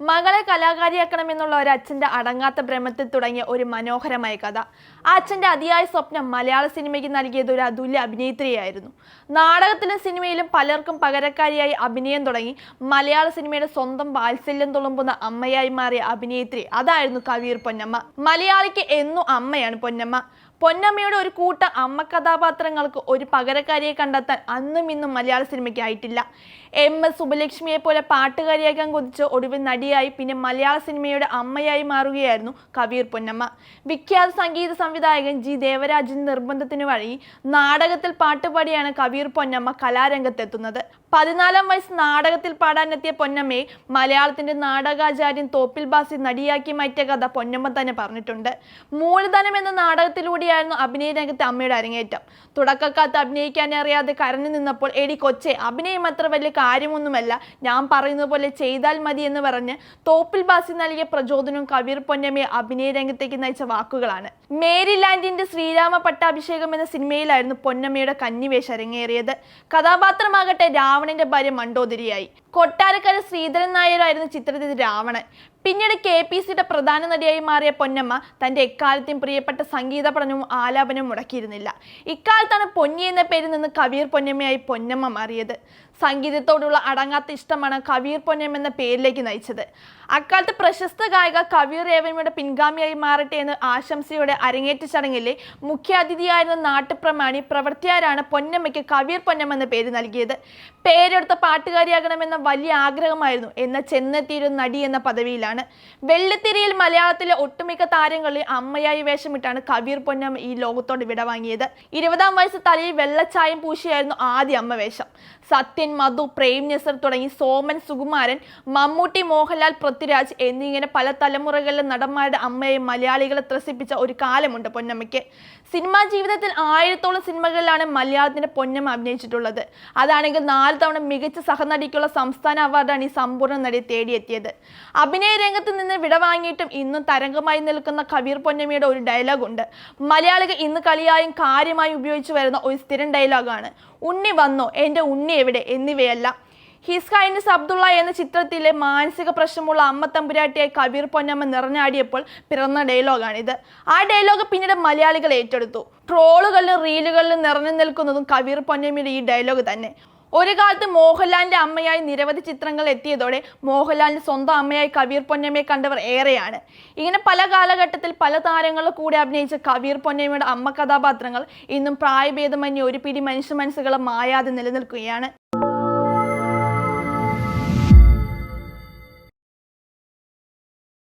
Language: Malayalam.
മകളെ കലാകാരിയാക്കണമെന്നുള്ള ഒരു അച്ഛന്റെ അടങ്ങാത്ത ഭ്രമത്തിൽ തുടങ്ങിയ ഒരു മനോഹരമായ കഥ. ആ അച്ഛന്റെ അതിയായ സ്വപ്നം മലയാള സിനിമയ്ക്ക് നൽകിയത് ഒരു അതുല്യ അഭിനേത്രിയായിരുന്നു. നാടകത്തിലും സിനിമയിലും പലർക്കും പകരക്കാരിയായി അഭിനയം തുടങ്ങി മലയാള സിനിമയുടെ സ്വന്തം വാത്സല്യം തുളുമ്പുന്ന അമ്മയായി മാറിയ അഭിനേത്രി അതായിരുന്നു കവീർ പൊന്നമ്മ. മലയാളിക്ക് എന്നും അമ്മയാണ് പൊന്നമ്മ. പൊന്നമ്മയുടെ ഒരു കൂട്ട അമ്മ കഥാപാത്രങ്ങൾക്ക് ഒരു പകരക്കാരിയെ കണ്ടെത്താൻ അന്നും ഇന്നും മലയാള സിനിമയ്ക്ക് ആയിട്ടില്ല. എം എസ് സുബലക്ഷ്മിയെ പോലെ പാട്ടുകാരിയാക്കാൻ കൊതിച്ച് ഒടുവിൽ നടിയായി പിന്നെ മലയാള സിനിമയുടെ അമ്മയായി മാറുകയായിരുന്നു കവീർ പൊന്നമ്മ. വിഖ്യാത സംഗീത സംവിധായകൻ ജി ദേവരാജൻ നിർബന്ധത്തിന് വഴി നാടകത്തിൽ പാട്ടുപാടിയാണ് കവീർ പൊന്നമ്മ കലാരംഗത്തെത്തുന്നത്. പതിനാലാം വയസ്സ് നാടകത്തിൽ പാടാനെത്തിയ പൊന്നമ്മയെ മലയാളത്തിന്റെ നാടകാചാര്യൻ തോപ്പിൽ ബാസി നടിയാക്കി മാറ്റിയ കഥ പൊന്നമ്മ തന്നെ പറഞ്ഞിട്ടുണ്ട്. മൂലധനം എന്ന നാടകത്തിലൂടെയായിരുന്നു അഭിനയ രംഗത്തെ അമ്മയുടെ അരങ്ങേറ്റം. തുടക്കക്കാത്ത് അഭിനയിക്കാൻ അറിയാതെ കരഞ്ഞു നിന്നപ്പോൾ എടി കൊച്ചെ അഭിനയം അത്ര വലിയ കാര്യമൊന്നുമല്ല. ഞാൻ പറയുന്നത് പോലെ ചെയ്താൽ മതി എന്ന് പറഞ്ഞ് തോപ്പിൽ ബാസി നൽകിയ പ്രചോദനവും കവീർ പൊന്നമ്മയെ അഭിനയ രംഗത്തേക്ക് നയിച്ച വാക്കുകളാണ്. മേരിലാൻഡിന്റെ ശ്രീരാമ പട്ടാഭിഷേകം എന്ന സിനിമയിലായിരുന്നു പൊന്നമ്മയുടെ കന്നിവേഷ അരങ്ങേറിയത് കഥാപാത്രമാകട്ടെ രാവണന്റെ ഭാര്യ മണ്ടോദരിയായി. കൊട്ടാരക്കര ശ്രീധരൻ നായരായിരുന്നു ചിത്രത്തിൽ രാവണൻ. പിന്നീട് കെ പി സിയുടെ പ്രധാന നടിയായി മാറിയ പൊന്നമ്മ തന്റെ എക്കാലത്തെയും പ്രിയപ്പെട്ട സംഗീത പഠനവും ആലാപനവും മുടക്കിയിരുന്നില്ല. ഇക്കാലത്താണ് പൊന്നി എന്ന പേരിൽ നിന്ന് കവീർ പൊന്നമ്മയായി പൊന്നമ്മ മാറിയത്. സംഗീതത്തോടുള്ള അടങ്ങാത്ത ഇഷ്ടമാണ് കവീർ പൊന്നമ്മ എന്ന പേരിലേക്ക് നയിച്ചത്. അക്കാലത്ത് പ്രശസ്ത ഗായിക കവീർ രേവന്മയുടെ പിൻഗാമിയായി മാറട്ടെ എന്ന് ആശംസയോടെ അരങ്ങേറ്റ ചടങ്ങിലെ മുഖ്യാതിഥിയായിരുന്ന നാട്ടുപ്രമാണി പ്രവർത്തിയാരാണ് പൊന്നമ്മയ്ക്ക് കവീർ പൊന്നമ്മ എന്ന പേര് നൽകിയത്. പേരെടുത്ത പാട്ടുകാരിയാകണമെന്ന വലിയ ആഗ്രഹമായിരുന്നു എന്ന ചെന്നെത്തിയൊരു നടി എന്ന പദവിയിലാണ്. വെള്ളിത്തിരിയിൽ മലയാളത്തിലെ ഒട്ടുമിക്ക താരങ്ങളിൽ അമ്മയായി വേഷമിട്ടാണ് കബീർ പൊന്നം ഈ ലോകത്തോട് വിടവാങ്ങിയത് ഇരുപതാം വയസ്സ് തലയിൽ വെള്ളച്ചായം പൂശിയായിരുന്നു ആദ്യ അമ്മ വേഷം. സത്യൻ മധു പ്രേം നസർ തുടങ്ങി സോമൻ സുകുമാരൻ മമ്മൂട്ടി മോഹൻലാൽ പൃഥ്വിരാജ് എന്നിങ്ങനെ പല തലമുറകളിലെ നടന്മാരുടെ അമ്മയെ മലയാളികളെ ത്രസിപ്പിച്ച ഒരു കാലമുണ്ട് പൊന്നമ്മയ്ക്ക്. സിനിമാ ജീവിതത്തിൽ ആയിരത്തോളം സിനിമകളിലാണ് മലയാളത്തിന്റെ പൊന്നമ്മ അഭിനയിച്ചിട്ടുള്ളത്. അതാണെങ്കിൽ നാല് തവണ മികച്ച സഹനടിക്കുള്ള സംസ്ഥാന അവാർഡാണ് ഈ സമ്പൂർണ നടി തേടിയെത്തിയത്. അഭിനയ രംഗത്ത് നിന്ന് വിടവാങ്ങിയിട്ടും ഇന്നും തരംഗമായി നിൽക്കുന്ന കബീർ പൊന്നമ്മയുടെ ഒരു ഡയലോഗ് ഉണ്ട്. മലയാളികൾ ഇന്ന് കളിയായും കാര്യമായും ഉപയോഗിച്ചു വരുന്ന ഒരു സ്ഥിരം ഡയലോഗാണ് ഉണ്ണി വന്നോ? എന്റെ ഉണ്ണി എവിടെ? എന്നിവയല്ല. ഹിസ് ഹൈനസ് അബ്ദുള്ള എന്ന ചിത്രത്തിലെ മാനസിക പ്രശ്നമുള്ള അമ്മ തമ്പുരാട്ടിയായി കബീർ പൊന്നമ്മ നിറഞ്ഞാടിയപ്പോൾ പിറന്ന ഡയലോഗാണിത് ആ ഡയലോഗ് പിന്നീട് മലയാളികൾ ഏറ്റെടുത്തു. ട്രോളുകളിലും റീലുകളിലും നിറഞ്ഞു നിൽക്കുന്നതും കബീർ പൊന്നമ്മയുടെ ഈ ഡയലോഗ് തന്നെ. ഒരു കാലത്ത് മോഹൻലാലിന്റെ അമ്മയായി നിരവധി ചിത്രങ്ങൾ എത്തിയതോടെ മോഹൻലാലിന്റെ സ്വന്തം അമ്മയായി കബീർ പൊന്നമ്മയെ കണ്ടവർ ഏറെയാണ്. ഇങ്ങനെ പല കാലഘട്ടത്തിൽ പല താരങ്ങളും കൂടെ അഭിനയിച്ച കബീർ പൊന്നമ്മയുടെ അമ്മ കഥാപാത്രങ്ങൾ ഇന്നും പ്രായഭേദമന്യേ ഒരു പിടി മനുഷ്യ മനസ്സുകളെ മായാതെ നിലനിൽക്കുകയാണ്.